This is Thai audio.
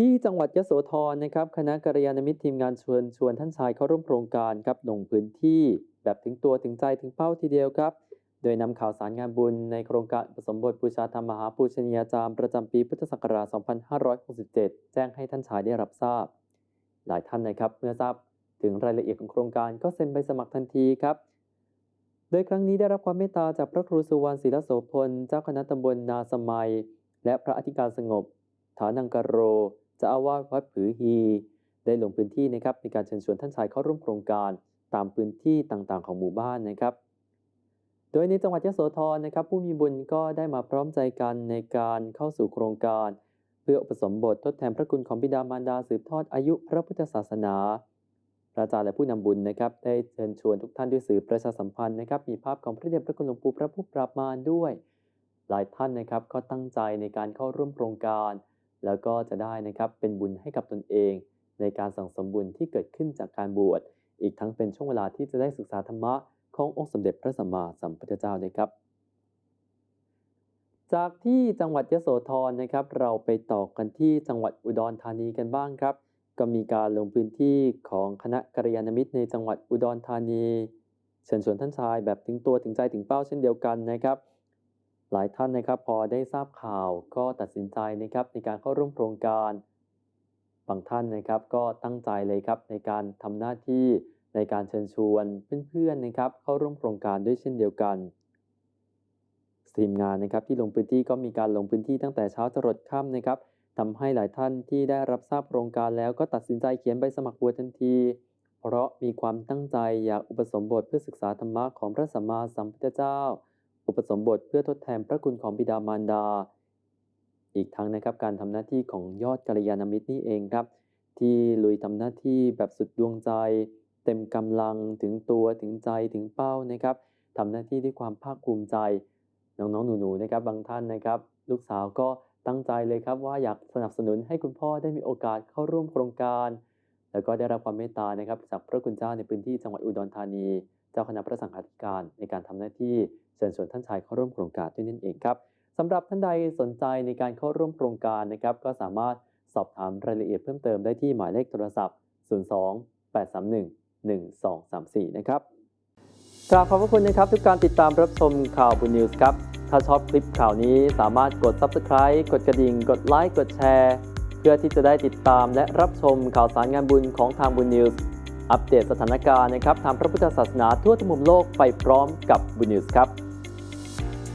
ที่จังหวัดยโสธรนะครับคณะกัลยาณมิตรทีมงานชวนชวนท่านชายเข้าร่วมโครงการครับลงพื้นที่แบบถึงตัวถึงใจถึงเป้าทีเดียวครับ โดยนำข่าวสารงานบุญในโครงการผสมบทบูชาธรรมมหาปูชนียาจารย์ประจำปีพุทธศักราช 2567 แจ้งให้ท่านชายได้รับทราบ หลายท่านนะครับเมื่อทราบถึงรายละเอียดของโครงการก็เซ็นใบสมัครทันทีครับโดยครั้งนี้ได้รับความเมตตาจากพระครูสุวรรณศิลโสพลเจ้าคณะตำบลนาสมัย และพระอธิการสงบ ฐานังกโร จ้าอาวาสวัดผือฮี ได้ลงพื้นที่นะครับในการเชิญชวนท่านชายเข้าร่วมโครงการตามพื้นที่ต่างๆ ของหมู่บ้านนะครับ โดยในจังหวัดยโสธรนะครับ ผู้มีบุญก็ได้มาพร้อมใจกันในการเข้าสู่โครงการ เพื่ออุปสมบททดแทนพระคุณของบิดามารดาสืบทอดอายุพระพุทธศาสนาพระอาจารย์และผู้นำบุญนะครับได้เชิญชวนทุกท่านด้วยสื่อประชาสัมพันธ์นะครับ มีภาพของพระเดชพระคุณหลวงปู่พระผู้ปราบมารด้วย หลายท่านนะครับก็ตั้งใจในการเข้าร่วมโครงการ แล้วก็จะได้นะครับเป็นบุญให้กับตนเอง ในการสั่งสมบุญที่เกิดขึ้นจากการบวช อีกทั้งเป็นช่วงเวลาที่จะได้ศึกษาธรรมะขององค์สมเด็จพระสัมมาสัมพุทธเจ้านะครับ จากที่จังหวัดยโสธรนะครับ เราไปต่อกันที่จังหวัดอุดรธานีกันบ้างครับ ก็มีการลงพื้นที่ของคณะกัลยาณมิตรในจังหวัดอุดรธานีเชิญชวนท่านชายแบบถึงตัวถึงใจถึงเป้าเช่นเดียวกันนะครับ หลายท่านนะครับพอได้ทราบข่าวก็ตัดสินใจนะครับในการเข้าร่วมโครงการ บางท่านนะครับก็ตั้งใจเลยครับในการทำหน้าที่ในการเชิญชวนเพื่อนๆนะครับเข้าร่วมโครงการด้วยเช่นเดียวกันทีมงานนะครับที่ลงพื้นที่ก็มีการลงพื้นที่ตั้งแต่เช้าจรดค่ำนะครับทำให้หลายท่านที่ได้รับทราบโครงการแล้วก็ตัดสินใจเขียนใบสมัครบวชทันที เพราะมีความตั้งใจอยากอุปสมบทเพื่อศึกษาธรรมะของพระสัมมาสัมพุทธเจ้า อุปสมบทเพื่อทดแทนพระคุณของบิดามารดา อีกทั้งนะครับการทำหน้าที่ของยอดกัลยาณมิตรนี่เองครับ ที่ลุยทำหน้าที่แบบสุดดวงใจ เต็มกำลังถึงตัวถึงใจถึงเป้านะครับทำหน้าที่ด้วยความภาคภูมิใจ น้องๆหนูๆนะครับบางท่านนะครับ ลูกสาวก็ตั้งใจเลยครับว่าอยากสนับสนุนให้คุณพ่อได้มีโอกาสเข้าร่วมโครงการ แล้วก็ได้รับความเมตตานะครับจากพระคุณเจ้าในพื้นที่จังหวัดอุดรธานี จ้าคณะพระสังฆาธิการในการทำหน้าที่เชิญชวนท่านชายเข้าร่วมโครงการด้วยนั่นเองครับสำหรับท่านใดสนใจในการเข้าร่วมโครงการนะครับ ก็สามารถสอบถามรายละเอียดเพิ่มเติมได้ที่หมายเลขโทรศัพท์ 02 831 1234 นะครับกราบขอบพระคุณนะครับทุกการติดตามรับชมข่าวบุญนิวส์ครับ ถ้าชอบคลิปข่าวนี้สามารถกด Subscribe กดกระดิ่ง กดไลค์ กดแชร์ เพื่อที่จะได้ติดตามและรับชมข่าวสารงานบุญของทางบุญนิวส์ อัปเดตสถานการณ์นะครับทางพระพุทธศาสนาทั่วทุกมุมโลกไปพร้อมกับบุญนิวส์ครับ